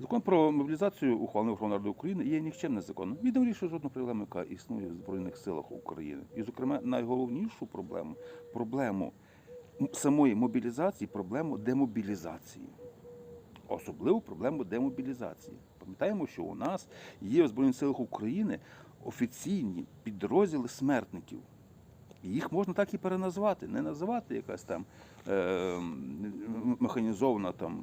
Закон про мобілізацію ухвалений Верховної Ради України є нікчемним законом. Він не вирішує жодну проблему, яка існує в Збройних силах України. І, зокрема, найголовнішу проблему проблему самої мобілізації, проблему демобілізації. Особливу проблему демобілізації. Пам'ятаємо, що у нас є в Збройних силах України офіційні підрозділи смертників. Їх можна так і переназвати, не називати якась там е, механізована там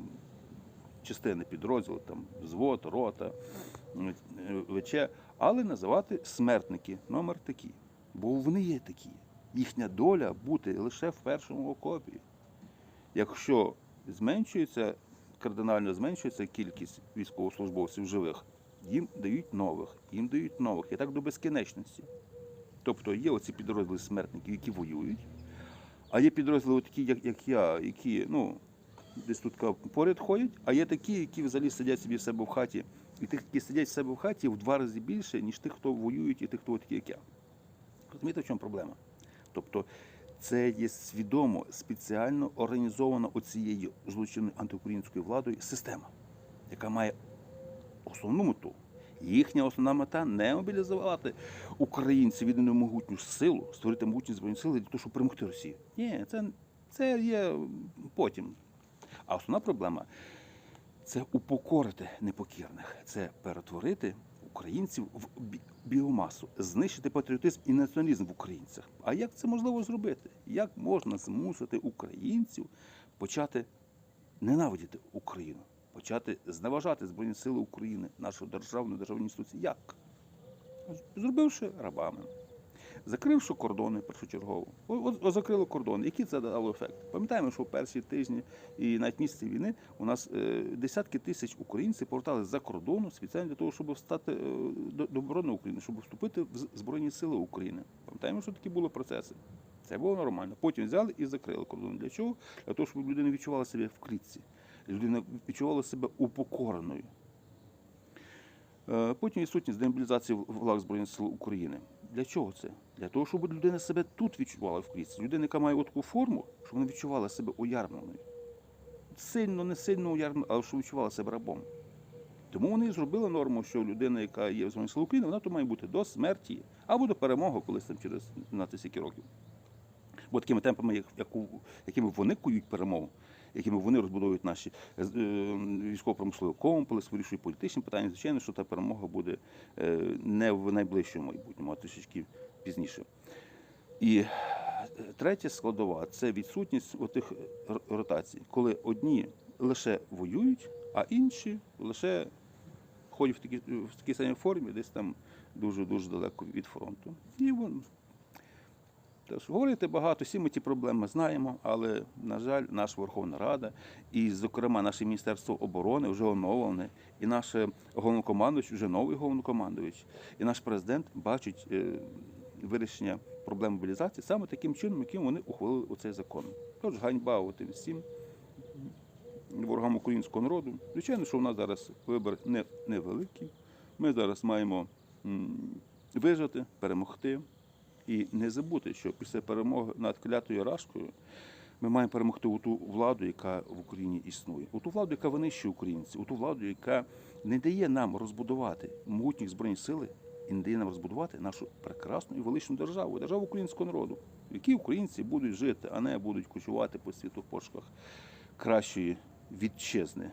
частини підрозділу, там взвод, рота, е, ВЧ, але називати смертники номер такі. Бо вони є такі. Їхня доля бути лише в першому окопі. Якщо зменшується, кардинально зменшується кількість військовослужбовців живих, їм дають нових, їм дають нових. І так до безкінечності. Тобто є оці підрозділи смертників, які воюють, а є підрозділи, такі, як, як я, які ну, десь тут поряд ходять, а є такі, які взагалі сидять собі в себе в хаті. І тих, які сидять в себе в хаті, в два рази більше, ніж тих, хто воюють, і тих, хто такі, як я. Розумієте, в чому проблема? Тобто це є свідомо, спеціально організована оцією злочинною антиукраїнською владою система, яка має основну мету. Їхня основна мета не мобілізувати українців від могутню силу, створити могутні збройні сили для того, щоб перемогти Росію. Ні, це, це є потім. А основна проблема це упокорити непокірних, це перетворити українців в біомасу, знищити патріотизм і націоналізм в українцях. А як це можливо зробити? Як можна змусити українців почати ненавидіти Україну, почати зневажати Збройні Сили України, нашу державну державну інституцію? Як? Зробивши рабами. Закривши кордони першочергово, от, закрили кордони. Який це дало ефект? Пам'ятаємо, що в перші тижні і навіть місяці війни у нас е, десятки тисяч українців поверталися за кордону спеціально для того, щоб стати е, до, оборони України, щоб вступити в Збройні Сили України. Пам'ятаємо, що такі були процеси. Це було нормально. Потім взяли і закрили кордон. Для чого? Для того, щоб людина відчувала себе в клітці. Людина відчувала себе упокореною. Е, Потім відсутність демобілізації в лав Збройних сил України. Для чого це? Для того, щоб людина себе тут відчувала в клітці. Людина, яка має таку форму, щоб вона відчувала себе уярмленою. Сильно, не сильно уярмленою, але щоб відчувала себе рабом. Тому вони зробили норму, що людина, яка є в Збройних сил України, вона то має бути до смерті або до перемоги колись там через 12 скільки років. Бо такими темпами, як, як якими вони кують перемогу, якими вони розбудовують наші е, військово-промисловий комплекс, вирішують політичні питання, звичайно, що та перемога буде е, не в найближчому майбутньому, а трішечки пізніше. І е, третя складова це відсутність отих ротацій, коли одні лише воюють, а інші лише ходять в такій, в такій самій формі, десь там дуже-дуже далеко від фронту. І вон, Тож говорити багато, всі ми ті проблеми знаємо, але, на жаль, наша Верховна Рада і, зокрема, наше Міністерство оборони вже оновлене, і наш головнокомандуючий, вже новий головнокомандуючий, і наш президент бачать е, вирішення проблем мобілізації саме таким чином, яким вони ухвалили оцей закон. Тож ганьба отим всім ворогам українського народу. Звичайно, що у нас зараз вибір не, невеликий. Ми зараз маємо вижити, перемогти. І не забути, що після перемоги над клятою рашкою ми маємо перемогти у ту владу, яка в Україні існує, у ту владу, яка винищує українців, у ту владу, яка не дає нам розбудувати могутні збройні сили і не дає нам розбудувати нашу прекрасну і величну державу, державу українського народу, в якій українці будуть жити, а не будуть кочувати по світу в пошуках кращої вітчизни.